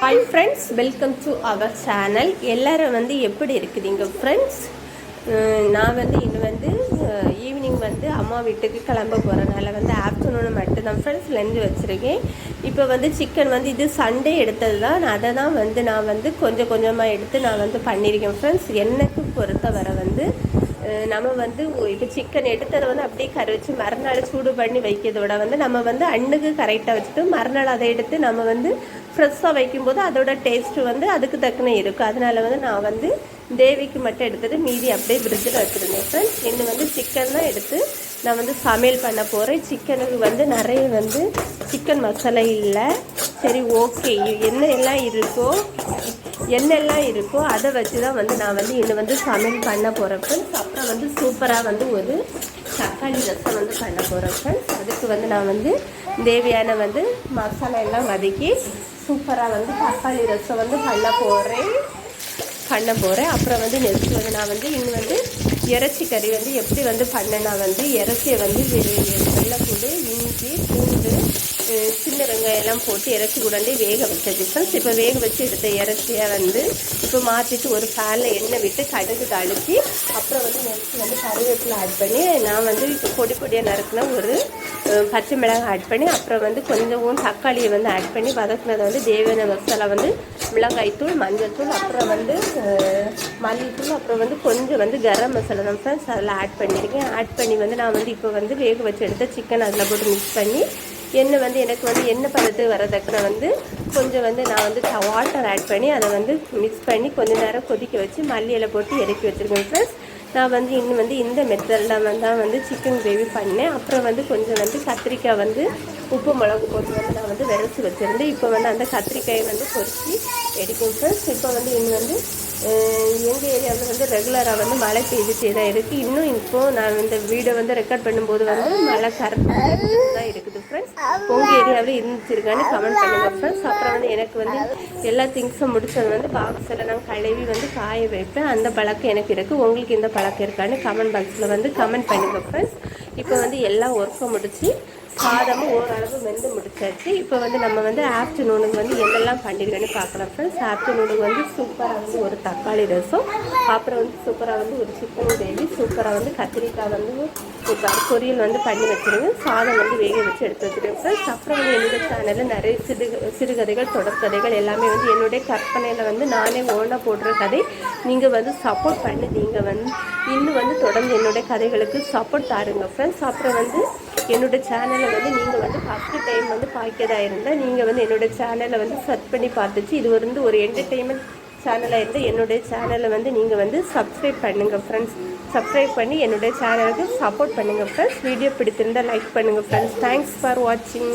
Hi friends welcome to our channel எல்லோரும் வந்து எப்படி இருக்குதுங்க ஃப்ரெண்ட்ஸ் நான் வந்து இன்னும் வந்து ஈவினிங் வந்து அம்மா வீட்டுக்கு கிளம்ப போகிறனால வந்து ஆஃப்டர்நூன் மட்டும்தான் ஃப்ரெண்ட்ஸ் லெஞ்சு வச்சுருக்கேன். இப்போ வந்து சிக்கன் வந்து இது சண்டே எடுத்தது தான் அதை தான் வந்து நான் வந்து கொஞ்சம் கொஞ்சமாக எடுத்து நான் வந்து பண்ணியிருக்கேன் ஃப்ரெண்ட்ஸ் எனக்கு பொறுத்தவரை வந்து நம்ம வந்து இப்போ சிக்கன் எடுத்ததை வந்து அப்படியே கறி வச்சு மறுநாள் சூடு பண்ணி வைக்கிறதோட வந்து நம்ம வந்து அண்ணுக்கு கரெக்டாக வச்சுட்டு மறுநாள் அதை எடுத்து நம்ம வந்து ஃப்ரெஷ்ஷாக வைக்கும்போது அதோட டேஸ்ட்டு வந்து அதுக்கு தக்கன இருக்கும். அதனால் வந்து நான் வந்து தேவிக்கு மட்டும் எடுத்தது. மீதி அப்படியே ஃப்ரிட்ஜில் வச்சுருந்தேன் ஃப்ரெண்ட்ஸ் இன்னும் வந்து சிக்கன் தான் எடுத்து நான் வந்து சமையல் பண்ண போகிறேன் சிக்கனுக்கு வந்து நிறைய வந்து சிக்கன் மசாலா இல்லை. சரி ஓகே என்ன எல்லாம் இருக்கோ என்னெல்லாம் இருக்கோ அதை வச்சு தான் வந்து நான் வந்து இன்னும் வந்து சமையல் பண்ண போகிறேன் ஃப்ரெண்ட்ஸ் அப்புறம் வந்து சூப்பராக வந்து ஒரு தக்காளி ரசம் வந்து பண்ண போகிறேன் ஃப்ரெண்ட்ஸ் அதுக்கு வந்து நான் வந்து தேவையான வந்து மசாலா எல்லாம் வதக்கி சூப்பராக வந்து தக்காளி ரசம் வந்து பண்ண போகிறேன் பண்ண போகிறேன் அப்புறம் வந்து நெக்ஸ்ட் வந்து நான் வந்து இன்னும் வந்து இறைச்சி கறி வந்து எப்படி வந்து பண்ணேன்னா வந்து இறைச்சியை வந்து வெள்ளைப்பூண்டு இஞ்சி பூண்டு சின்ன வெங்காயம் எல்லாம் போட்டு இறைச்சி கூடாண்டே வேக வச்சது ஃப்ரெண்ட்ஸ் இப்போ வேக வச்சு எடுத்த இறைச்சியை வந்து இப்போ மாற்றிட்டு ஒரு ஃபேனில் எண்ணெய் விட்டு கடுகு தாளித்து அப்புறம் வந்து நெருச்சி வந்து கருவேப்பிலை ஆட் பண்ணி நான் வந்து இப்போ பொடி பொடியாக நறுக்கின ஒரு பச்சை மிளகாய் ஆட் பண்ணி அப்புறம் வந்து கொஞ்சம் தக்காளியை வந்து ஆட் பண்ணி வதக்குனதை வந்து தேவையான மசாலா வந்து மிளகாய்த்தூள் மஞ்சள்தூள் அப்புறம் வந்து மல்லித்தூள் அப்புறம் வந்து கொஞ்சம் வந்து கரம் மசாலா தான் ஃப்ரெண்ட்ஸ் அதில் ஆட் பண்ணியிருக்கேன் ஆட் பண்ணி வந்து நான் வந்து இப்போ வந்து வேக வச்சு எடுத்த சிக்கன் அதில் போட்டு மிக்ஸ் பண்ணி எண்ணெய் வந்து எனக்கு வந்து எண்ணெய் பதத்துக்கு வரதக்கில் வந்து கொஞ்சம் வந்து நான் வந்து வாட்டர் ஆட் பண்ணி அதை வந்து மிக்ஸ் பண்ணி கொஞ்ச நேரம் கொதிக்க வச்சு மல்லியில் போட்டு இறக்கி வச்சுருக்கேன் ஃப்ரெண்ட்ஸ் நான் வந்து இன்னும் வந்து இந்த மெத்தடில் வந்து தான் வந்து சிக்கன் கிரேவி பண்ணேன். அப்புறம் வந்து கொஞ்சம் வந்து கத்திரிக்காய் வந்து உப்பு மிளகு போட்டு வந்து நான் வந்து விரைச்சி வச்சுருந்தேன். இப்போ வந்து அந்த கத்திரிக்காயை வந்து பொறிச்சு எடுக்கும் ஃப்ரெண்ட்ஸ் இப்போ வந்து இன்னும் வந்து எங்கள் ஏரியாவில் வந்து ரெகுலராக வந்து மழை பெய்துட்டே தான் இருக்குது இன்னும் இப்போது நான் இந்த வீடை வந்து ரெக்கார்ட் பண்ணும்போது வந்து மழை கரெக்டாக தான் இருக்குது ஃப்ரெண்ட்ஸ் உங்கள் ஏரியாவில் இருந்துச்சிருக்கான்னு கமெண்ட் பண்ணுங்கள் ஃப்ரெண்ட்ஸ் அப்புறம் வந்து எனக்கு வந்து எல்லா திங்ஸும் முடிச்சது வந்து பாக்ஸில் நான் கழுவி வந்து காய வைப்பேன். அந்த பழக்கம் எனக்கு இருக்குது உங்களுக்கு இந்த பழக்கம் இருக்கான்னு கமெண்ட் பாக்ஸில் வந்து கமெண்ட் பண்ணுங்கள் ஃப்ரெண்ட்ஸ் இப்போ வந்து எல்லா ஒர்க்கும் முடித்து சாதமும் ஓரளவு வெந்து முடிச்சாச்சு. இப்போ வந்து நம்ம வந்து ஆஃப்டர்நூனுக்கு வந்து என்னெல்லாம் பண்ணியிருக்கேன்னு பார்க்கலாம் ஃப்ரெண்ட்ஸ் ஆஃப்டர்நூனுக்கு வந்து சூப்பராக வந்து ஒரு தக்காளி ரசம். அப்புறம் வந்து சூப்பராக வந்து ஒரு சிக்கன் கிரேவி சூப்பராக வந்து கத்திரிக்காய் வந்து ஒரு பொரியல் வந்து பண்ணி வச்சுருங்க. சாதம் வந்து வேக வச்சு எடுத்து வச்சுருங்க ஃப்ரெண்ட்ஸ் அப்புறம் வந்து என்னுடைய சேனலில் நிறைய சிறு சிறுகதைகள் தொடர்கதைகள் எல்லாமே வந்து என்னுடைய கற்பனையில் வந்து நானே ஓனாக போடுற கதை. நீங்கள் வந்து சப்போர்ட் பண்ணி நீங்கள் வந்து இன்னும் வந்து தொடர்ந்து என்னுடைய கதைகளுக்கு சப்போர்ட் தாருங்க ஃப்ரெண்ட்ஸ் அப்புறம் வந்து என்னோட சேனலை வந்து நீங்கள் வந்து ஃபஸ்ட்டு டைம் வந்து பார்க்கறதா இருந்தால் நீங்கள் வந்து என்னோட சேனலை வந்து சர்ச் பண்ணி பார்த்துச்சு. இது வந்து ஒரு என்டர்டெயின்மெண்ட் சேனலாக இருந்தால் என்னுடைய சேனலை வந்து நீங்கள் வந்து சப்ஸ்கிரைப் பண்ணுங்கள் ஃப்ரெண்ட்ஸ் சப்ஸ்கிரைப் பண்ணி என்னுடைய சேனலுக்கு சப்போர்ட் பண்ணுங்கள் ஃப்ரெண்ட்ஸ் வீடியோ பிடித்திருந்தால் லைக் பண்ணுங்கள் ஃப்ரெண்ட்ஸ் தேங்க்ஸ் ஃபார் வாட்சிங்